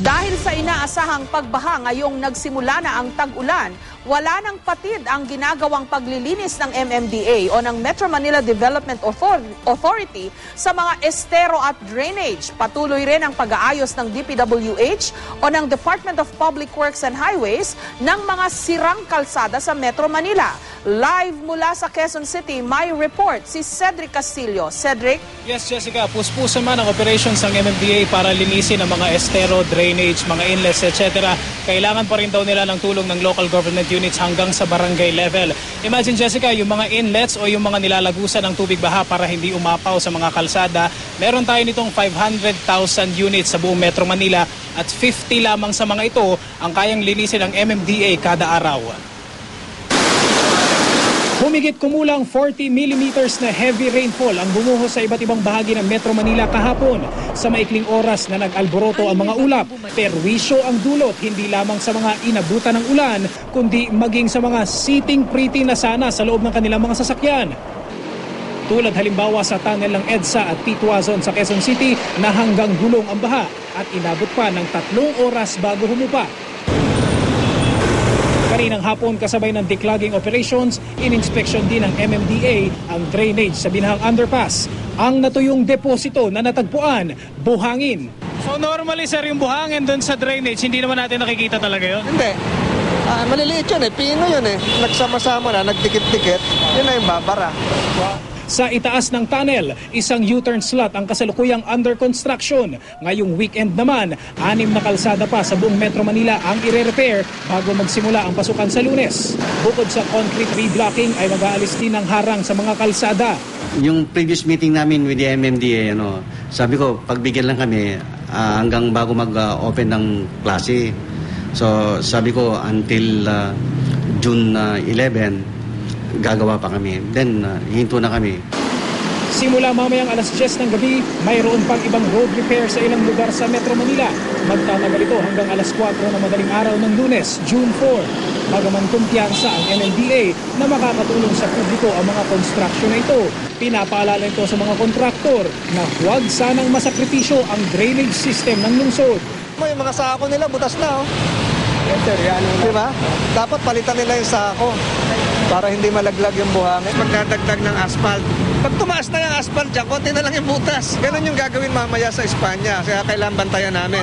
Dahil sa inaasahang pagbaha ngayong nagsimula na ang tag-ulan, wala nang patid ang ginagawang paglilinis ng MMDA o ng Metro Manila Development Author- Authority sa mga estero at drainage. Patuloy rin ang pag-aayos ng DPWH o ng Department of Public Works and Highways ng mga sirang kalsada sa Metro Manila. Live mula sa Quezon City, may report si Cedric Castillo. Cedric? Yes, Jessica, puspusan man ang operations ng MMDA para linisin ang mga estero, drainage, mga inlets, etc. Kailangan pa rin daw nila ng tulong ng local government units hanggang sa barangay level. Imagine, Jessica, yung mga inlets o yung mga nilalagusan ng tubig baha para hindi umapaw sa mga kalsada. Meron tayo nitong 500,000 units sa buong Metro Manila at 50 lamang sa mga ito ang kayang linisin ng MMDA kada araw. Humigit kumulang 40 millimeters na heavy rainfall ang bumuhos sa iba't ibang bahagi ng Metro Manila kahapon. Sa maikling oras na nag-alboroto ang mga ulap, perwisyo ang dulot hindi lamang sa mga inabutan ng ulan, kundi maging sa mga sitting pretty na sana sa loob ng kanilang mga sasakyan. Tulad halimbawa sa tunnel ng EDSA at Tituazon sa Quezon City na hanggang gulong ang baha at inabot pa ng tatlong oras bago humupa. Kaninang hapon kasabay ng declogging operations, in-inspection din ng MMDA ang drainage sa Binahang Underpass. Ang natuyong deposito na natagpuan, buhangin. So normally sir yung buhangin doon sa drainage, hindi naman natin nakikita talaga yun? Hindi. Ah, maliliit yun eh. Pino yun eh. Nagsama-sama na, nagdikit-dikit. Yun na yung babara. Sa itaas ng tunnel, isang U-turn slot ang kasalukuyang under construction. Ngayong weekend naman, anim na kalsada pa sa buong Metro Manila ang ire-repair bago magsimula ang pasukan sa lunes. Bukod sa concrete reblocking ay mag-aalis din ng harang sa mga kalsada. Yung previous meeting namin with the MMDA, ano, sabi ko, pagbigyan lang kami ah, hanggang bago mag-open ng klase. So, sabi ko, until ah, June ah, 11, gagawa pa kami. Then, ah, hinto na kami. Simula mamayang alas 10 ng gabi, mayroon pang ibang road repair sa ilang lugar sa Metro Manila. Magtatagal ito hanggang alas 4 ng madaling araw ng lunes, June 4. Bagaman kumpiyansa ang MMDA na makakatulong sa publiko ang mga construction na ito. Pinapaalala ito sa mga kontraktor na huwag sanang masakripisyo ang drainage system ng lungsod. Mo, yung mga sako nila, butas na oh. Sir, yan Di ba? Dapat palitan nila yung sako para hindi malaglag yung buhangin. Magdadagdag ng asphalt. Pag tumaas na yung asphalt dyan, konti na lang yung butas. Ganun yung gagawin mamaya sa Espanya. Kaya kailangan bantayan namin.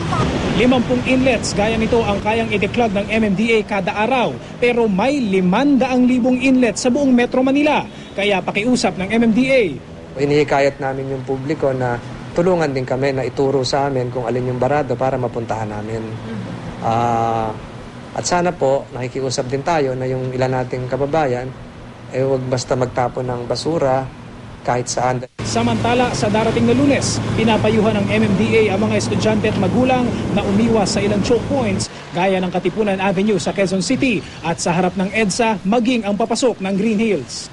50 inlets gaya nito ang kayang i-declog ng MMDA kada araw. Pero may 500,000 inlet sa buong Metro Manila. Kaya pakiusap ng MMDA. Inihikayat namin yung publiko na tulungan din kami na ituro sa amin kung alin yung barado para mapuntahan namin. Ah, at sana po, nakikiusap din tayo na yung ilan nating kababayan, eh huwag basta magtapon ng basura kahit saan. Samantala, sa darating na lunes, pinapayuhan ng MMDA ang mga estudyante at magulang na umiwas sa ilang choke points gaya ng Katipunan Avenue sa Quezon City at sa harap ng EDSA maging ang papasok ng Green Hills.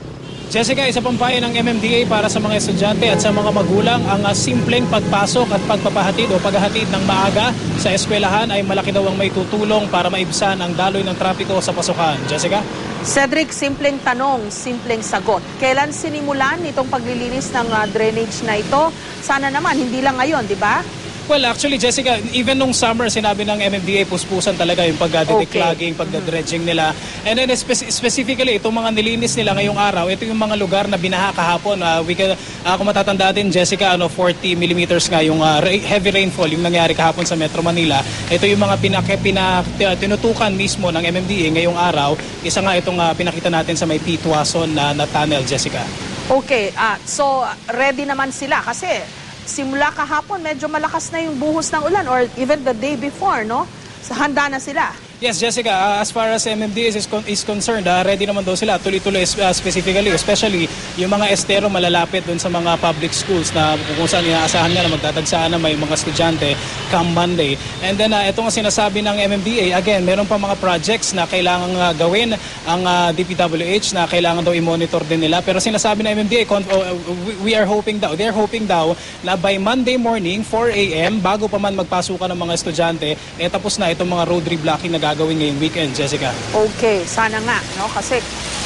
Jessica, isa pang payo ng MMDA para sa mga estudyante at sa mga magulang ang ah, simpleng pagpasok at pagpapahatid o paghahatid ng maaga sa eskwelahan ay malaki daw ang may tutulong para maibsan ang daloy ng trapiko sa pasukan. Jessica? Cedric, simpleng tanong, simpleng sagot. Kailan sinimulan itong paglilinis ng ah, drainage na ito? Sana naman, hindi lang ngayon, di ba? Well, actually, Jessica, even nung summer, sinabi ng MMDA, puspusan talaga yung pagdadeclogging, pagdadredging nila. And then spe- specifically, itong mga nilinis nila ngayong araw, ito yung mga lugar na binaha kahapon. Uh, we can, uh, kung matatanda din, Jessica, ano, 40 millimeters nga yung uh, heavy rainfall yung nangyari kahapon sa Metro Manila. Ito yung mga pinake, pina, tinutukan mismo ng MMDA ngayong araw. Isa nga itong uh, pinakita natin sa may Tituason na, na tunnel, Jessica. Okay, ah, so ready naman sila kasi simula kahapon medyo malakas na yung buhos ng ulan or even the day before, no? Handa na sila. Yes, Jessica, uh, as far as MMDA is, con- is concerned, uh, ready naman daw sila tuloy-tuloy uh, specifically, especially yung mga estero malalapit dun sa mga public schools na kung saan inaasahan nga na magtatagsaan na may mga estudyante come Monday. And then, uh, ito nga sinasabi ng MMDA, again, meron pa mga projects na kailangan uh, gawin ang uh, DPWH na kailangan daw i-monitor din nila. Pero sinasabi ng MMDA, uh, we, are hoping daw, they're hoping daw na by Monday morning, 4 a.m., bago pa man magpasukan ng mga estudyante, eh tapos na itong mga road reblocking na ngayong weekend, Jessica. Okay, sana nga, no? Kasi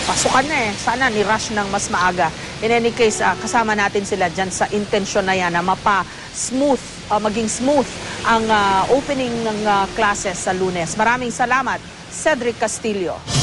pasukan na eh. Sana ni-rush ng mas maaga. In any case, ah, kasama natin sila dyan sa intensyon na yan na mapa-smooth, ah, maging smooth ang ah, opening ng ah, classes sa lunes. Maraming salamat, Cedric Castillo.